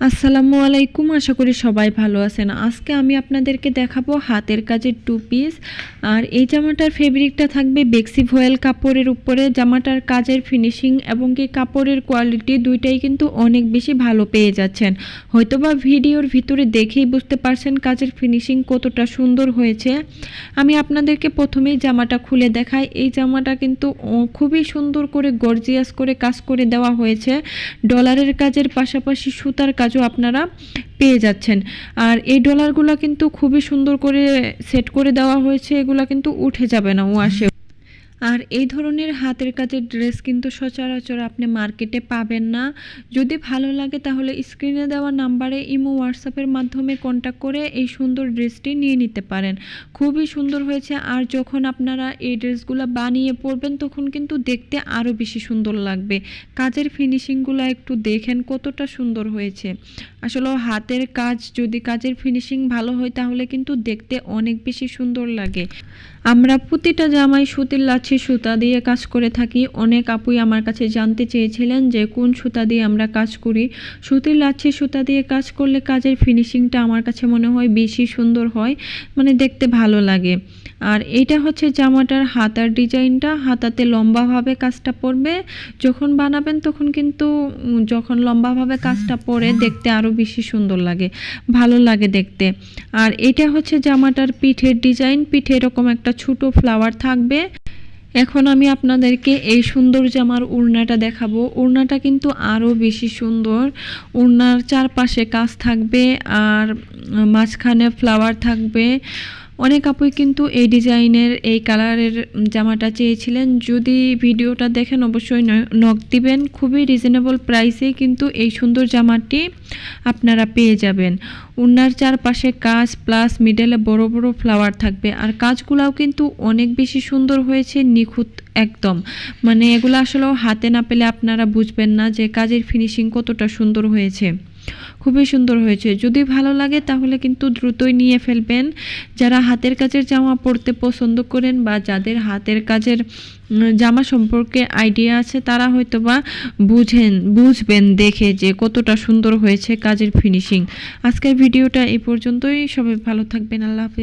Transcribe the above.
আসসালামু আলাইকুম, আশা করি সবাই ভালো আছেন। আজকে আমি আপনাদেরকে দেখাবো হাতের কাজের টু পিস আর এই জামাটার ফেব্রিকটা থাকবে বেক্সি ভয়েল কাপড়ের উপরে। জামাটার কাজের ফিনিশিং এবং কি কাপড়ের কোয়ালিটি দুইটাই কিন্তু অনেক বেশি ভালো পেয়ে যাচ্ছেন। হয়তোবা ভিডিওর ভিতরে দেখেই বুঝতে পারছেন কাজের ফিনিশিং কতটা সুন্দর হয়েছে। আমি আপনাদেরকে প্রথমেই জামাটা খুলে দেখাই। এই জামাটা কিন্তু খুবই সুন্দর করে গর্জিয়াস করে কাজ করে দেওয়া হয়েছে। ডলারের কাজের পাশাপাশি সুতার কাজও আপনারা পেয়ে যাচ্ছেন। আর এই ডলারগুলো কিন্তু খুবই সুন্দর করে সেট করে দেওয়া হয়েছে, এগুলো কিন্তু উঠে যাবে না ওয়াশে আর এই ধরনের হাতের কাজের ড্রেস কিন্তু সচরাচর আপনি মার্কেটে পাবেন না। যদি ভালো লাগে তাহলে স্ক্রিনে দেওয়া নাম্বারে ইমো হোয়াটসঅ্যাপের মাধ্যমে কন্ট্যাক্ট করে এই সুন্দর ড্রেসটি নিয়ে নিতে পারেন। খুবই সুন্দর হয়েছে আর যখন আপনারা এই ড্রেসগুলো বানিয়ে পরবেন তখন কিন্তু দেখতে আরও বেশি সুন্দর লাগবে। কাজের ফিনিশিংগুলো একটু দেখেন কতটা সুন্দর হয়েছে। আসলে হাতের কাজ, যদি কাজের ফিনিশিং ভালো হয়, তাহলে কিন্তু দেখতে অনেক বেশি সুন্দর লাগে। আমরা প্রতিটা জামাই সুতির লাচ্ছি সুতা দিয়ে কাজ করে থাকি। অনেক আপুই আমার কাছে জানতে চেয়েছিলেন যে, কোন সুতা দিয়ে আমরা কাজ করি? সুতির লাচ্ছি সুতা দিয়ে কাজ করলে কাজের ফিনিশিংটা আমার কাছে মনে হয় বেশি সুন্দর হয় মানে দেখতে ভালো লাগে। আর এটা হচ্ছে জামাটার হাতার ডিজাইনটা, হাতাতে লম্বাভাবে কাজটা পড়বে যখন বানাবেন তখন কিন্তু যখন লম্বাভাবে কাজটা পরে দেখতে আরও বেশি সুন্দর লাগে, ভালো লাগে দেখতে। আর এটা হচ্ছে জামাটার পিঠের ডিজাইন, পিঠে এরকম একটা ছোট ফ্লাওয়ার থাকবে। এখন আমি আপনাদেরকে এই সুন্দর জামার উড়নাটা দেখাবো। উড়নাটা কিন্তু আরও বেশি সুন্দর। উড়নার চারপাশে কাজ থাকবে আর মাঝখানে ফ্লাওয়ার থাকবে। অনেক আপুই কিন্তু এই ডিজাইনের, এই কালারের জামাটা চেয়েছিলেন। যদি ভিডিওটা দেখেন, অবশ্যই ন- নক দিবেন। খুবই রিজনেবল প্রাইসে কিন্তু এই সুন্দর জামাটি আপনারা পেয়ে যাবেন। উন্নার চারপাশে কাজ প্লাস মিডলে বড় বড় ফ্লাওয়ার থাকবে। আর কাজগুলাও কিন্তু অনেক বেশি সুন্দর হয়েছে, নিখুঁত একদম। মানে এগুলো আসলেও হাতে না পেলে আপনারা বুঝবেন না যে কাজের ফিনিশিং কতটা সুন্দর হয়েছে। খুবই সুন্দর হয়েছে। যদি ভালো লাগে তাহলে কিন্তু দ্রুতই নিয়ে ফেলবেন। যারা হাতের কাজের জামা পরতে পছন্দ করেন বা যাদের হাতের কাজের জামা সম্পর্কে আইডিয়া আছে, তারা হয়তো বা বুঝেন, বুঝবেন দেখে যে কতটা সুন্দর হয়েছে কাজের ফিনিশিং আজকের ভিডিওটা এই পর্যন্তই। সবাই ভালো থাকবেন। আল্লাহ হাফিজ।